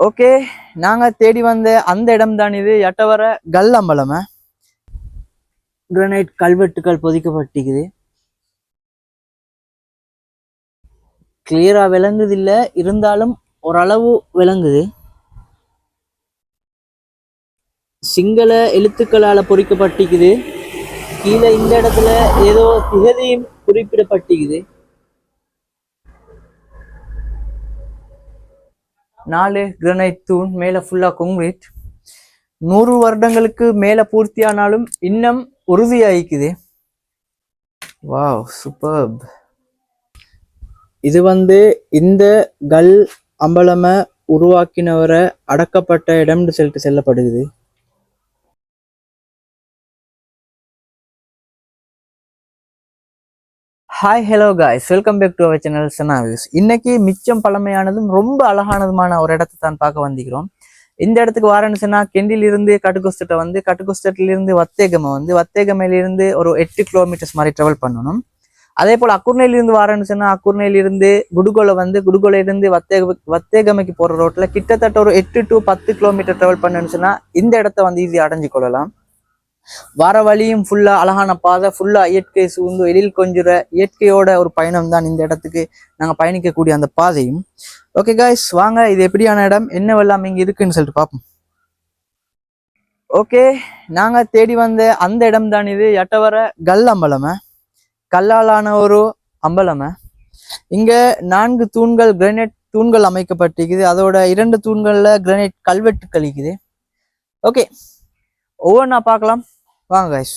Okay நாங்க தேடி வந்த அந்த இடம் தான் இது. எட்டவர கல் அம்பலம் கிரனைட் கல்வெட்டுகள் பொதிக்கப்பட்டிருக்குது. கிளியரா விளங்குது இல்ல இருந்தாலும் ஓரளவு விளங்குது. சிங்கள எழுத்துக்களால பொறிக்கப்பட்டிருக்குது. கீழே இந்த இடத்துல ஏதோ திகதியும் குறிப்பிடப்பட்டிருக்குது. நாலு கிரனைட் தூண் மேலே ஃபுல்லா கொங்கிரீட் நூறு வருடங்களுக்கு மேலே பூர்த்தியானாலும் இன்னும் உறுதியாயிக்குது. வாவ் சூப்பர் இது வந்து இந்த கல் அம்பலம உருவாக்கினவரை அடக்கப்பட்ட இடம்னு சொல்லிட்டு செல்லப்படுகுது hi hello guys welcome back to our channel சனாவியூஸ் இன்னைக்கு மிச்சம் பழமையானதும் ரொம்ப அழகானதுமான ஒரு இடத்தை தான் பார்க்க வந்திருக்கிறோம். இந்த இடத்துக்கு வாரன்னு சொன்னா கெண்டிலிருந்து கட்டுக்குஸ்தட்டை வந்து கட்டுக்குஸ்தட்டிலிருந்து இருந்து வத்தேகம வந்து வத்தேகமையில இருந்து ஒரு எட்டு கிலோமீட்டர்ஸ் மாதிரி ட்ராவல் பண்ணணும். அதே போல் அக்குர்ணையில இருந்து வாரன்னு சொன்னா அக்குர்ணையில இருந்து குடுகோலை வந்து குடுகோலையில இருந்து வத்தேக வத்தேகமைக்கு போற ரோட்ல கிட்டத்தட்ட ஒரு எட்டு டு பத்து கிலோமீட்டர் ட்ராவல் பண்ணணும்னு சொன்னா இந்த இடத்த வந்து ஈஸியாக அடைஞ்சு கொள்ளலாம். வர வழியும் ஃபுல்லா அழகான பாதை ஃபுல்லா இயற்கை சூழ்ந்து எழில் கொஞ்சுற இயற்கையோட ஒரு பயணம் தான் இந்த இடத்துக்கு நாங்க பயணிக்கக்கூடிய அந்த பாதையும். ஓகே காய்ஸ் வாங்க இது எப்படியான இடம் என்னவெல்லாம் இங்க இருக்குன்னு சொல்லிட்டு பார்ப்போம். ஓகே நாங்க தேடி வந்த அந்த இடம் தான் இது. எட்டவர கல் அம்பலமை கல்லாலான ஒரு அம்பலமை. இங்க நான்கு தூண்கள் கிரனைட் தூண்கள் அமைக்கப்பட்டிருக்குது. அதோட இரண்டு தூண்கள்ல கிரனைட் கல்வெட்டு கழிக்குது. ஓகே ஒவ்வொன்றா பார்க்கலாம். வாங்க கைஸ்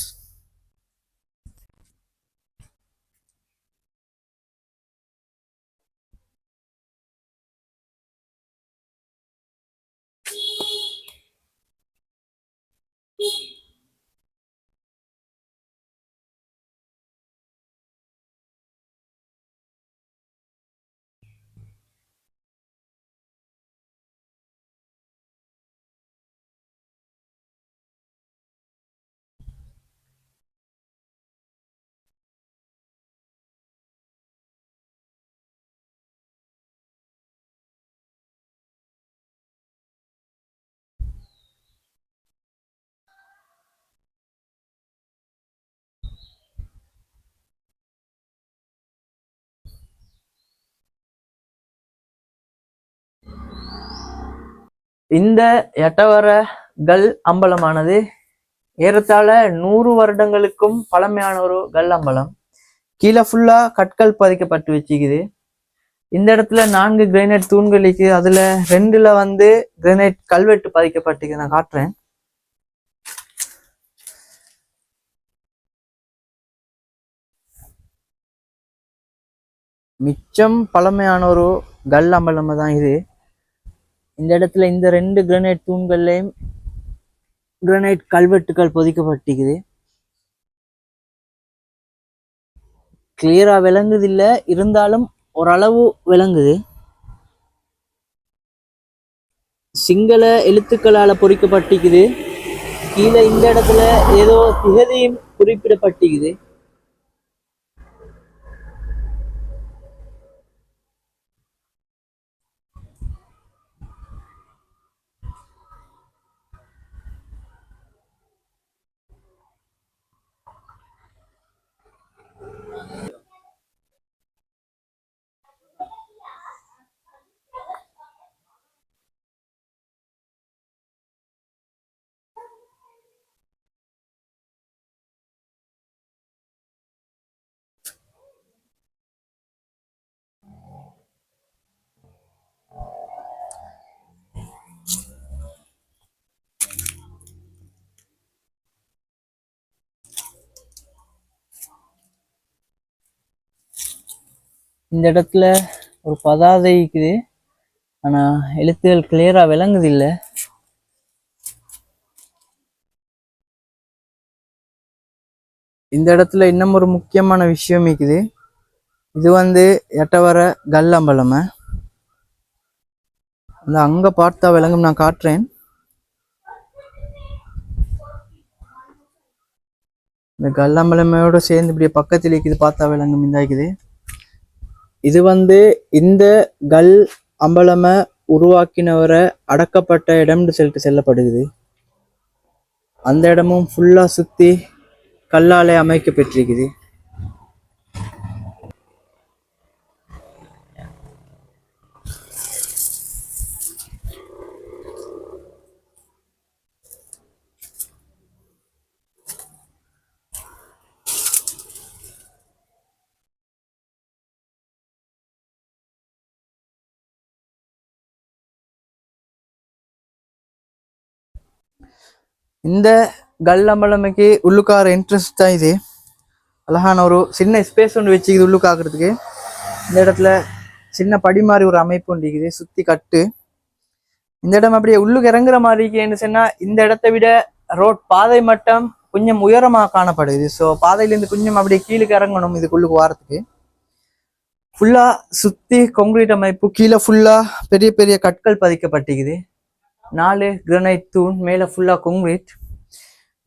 இந்த எட்டவர கல் அம்பலமானது ஏறத்தாழ நூறு வருடங்களுக்கும் பழமையான ஒரு கல் அம்பலம். கீழே ஃபுல்லா கற்கள் பதிக்கப்பட்டு வச்சுக்குது. இந்த இடத்துல நான்கு கிரைனைட் தூண்கள் இருக்குது அதுல ரெண்டுல வந்து கிரைனைட் கல்வெட்டு பதிக்கப்பட்டிருக்கு. நான் காட்டுறேன். மிச்சம் பழமையான ஒரு கல் அம்பலம் தான் இது. இந்த இடத்துல இந்த ரெண்டு கிரனைட் தூண்கள்லையும் கிரனைட் கல்வெட்டுகள் பொதிக்கப்பட்டிருக்குது. கிளியரா விளங்குது இல்ல இருந்தாலும் ஓரளவு விளங்குது. சிங்கள எழுத்துக்களால பொறிக்கப்பட்டிருக்குது. கீழே இந்த இடத்துல ஏதோ திகதியும் குறிப்பிடப்பட்டிருக்குது. இந்த இடத்துல ஒரு பதாதை இருக்குது. ஆனா எழுத்துகள் கிளியரா விளங்குது இல்ல இந்த இடத்துல இன்னும் ஒரு முக்கியமான விஷயம் இருக்குது. இது வந்து எட்டவர கல்லம்பலமை. அந்த அங்க பார்த்தா விளங்கும் நான் காட்டுறேன். இந்த கல்லம்பலமையோட சேர்ந்து இப்படியே பக்கத்தில் இருக்குது பார்த்தா விளங்கும் இந்த இருக்குது. இது வந்து இந்த கல் அம்பலம உருவாக்கினவரை அடக்கப்பட்ட இடம்னு சொல்லிட்டு செல்லப்படுகிறது. அந்த இடமும் ஃபுல்லா சுத்தி கல்லாலே அமைக்கப்பட்டிருக்குது இந்த கல்லம்பலமைக்கு உள்ளுக்கார இன்ட்ரெஸ்ட் தான் இது. அழகான ஒரு சின்ன ஸ்பேஸ் ஒன்று வச்சுக்குது உள்ளுக்காக்குறதுக்கு. இந்த இடத்துல சின்ன படி மாதிரி ஒரு அமைப்பு ஒன்றிக்குது சுற்றி சுத்தி கட்டு. இந்த இடம் அப்படியே உள்ளுக்கு இறங்குற மாதிரி இருக்கேன்னு சொன்னா இந்த இடத்தை விட ரோட் பாதை மட்டம் கொஞ்சம் உயரமாக காணப்படுது. ஸோ பாதையிலேருந்து கொஞ்சம் அப்படியே கீழே இறங்கணும் இதுக்குள்ளுக்கு வாரத்துக்கு. ஃபுல்லா சுத்தி கொங்கிரீட் அமைப்பு கீழே ஃபுல்லா பெரிய பெரிய கற்கள் பதிக்கப்பட்டிருக்குது. நாலு கிரனைட் தூண் மேலே ஃபுல்லாக கான்கிரீட்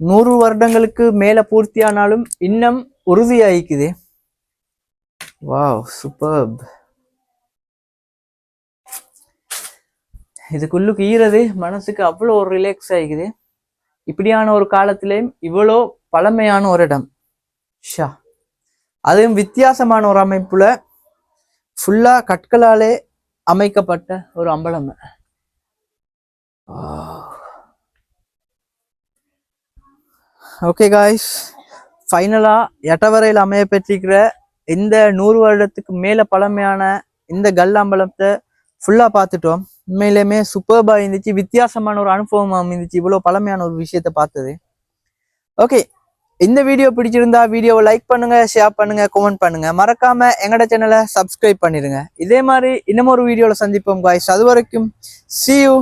நூறு வருடங்களுக்கு மேலே பூர்த்தியானாலும் இன்னும் உறுதியாயிக்குது வாவ் சூப்பர் இதுக்குள்ளுக்கு ஈரது மனசுக்கு அவ்வளோ ஒரு ரிலாக்ஸ் ஆகிக்குது இப்படியான ஒரு காலத்திலையும் இவ்வளோ பழமையான ஒரு இடம். ஷா. அதுவும் வித்தியாசமான ஒரு அமைப்புல ஃபுல்லாக கற்களாலே அமைக்கப்பட்ட ஒரு அம்பலம். ஓகே காய்ஸ் ஃபைனலாக எட்டவரையில் அமைய பெற்றிருக்கிற இந்த நூறு வருடத்துக்கு மேலே பழமையான இந்த கல்லாம்பலத்தை ஃபுல்லாக பார்த்துட்டோம். உண்மையிலேயுமே சூப்பர்பாக இருந்துச்சு. வித்தியாசமான ஒரு அனுபவம் இருந்துச்சு. இவ்வளோ பழமையான ஒரு விஷயத்த பார்த்தது. ஓகே இந்த வீடியோ பிடிச்சிருந்தா வீடியோவை லைக் பண்ணுங்க ஷேர் பண்ணுங்க கமெண்ட் பண்ணுங்க. மறக்காம எங்கட சேனலை சப்ஸ்கிரைப் பண்ணிடுங்க இதே மாதிரி இன்னமொரு ஒரு வீடியோவில் சந்திப்போம் காய்ஸ் அது வரைக்கும் சியூ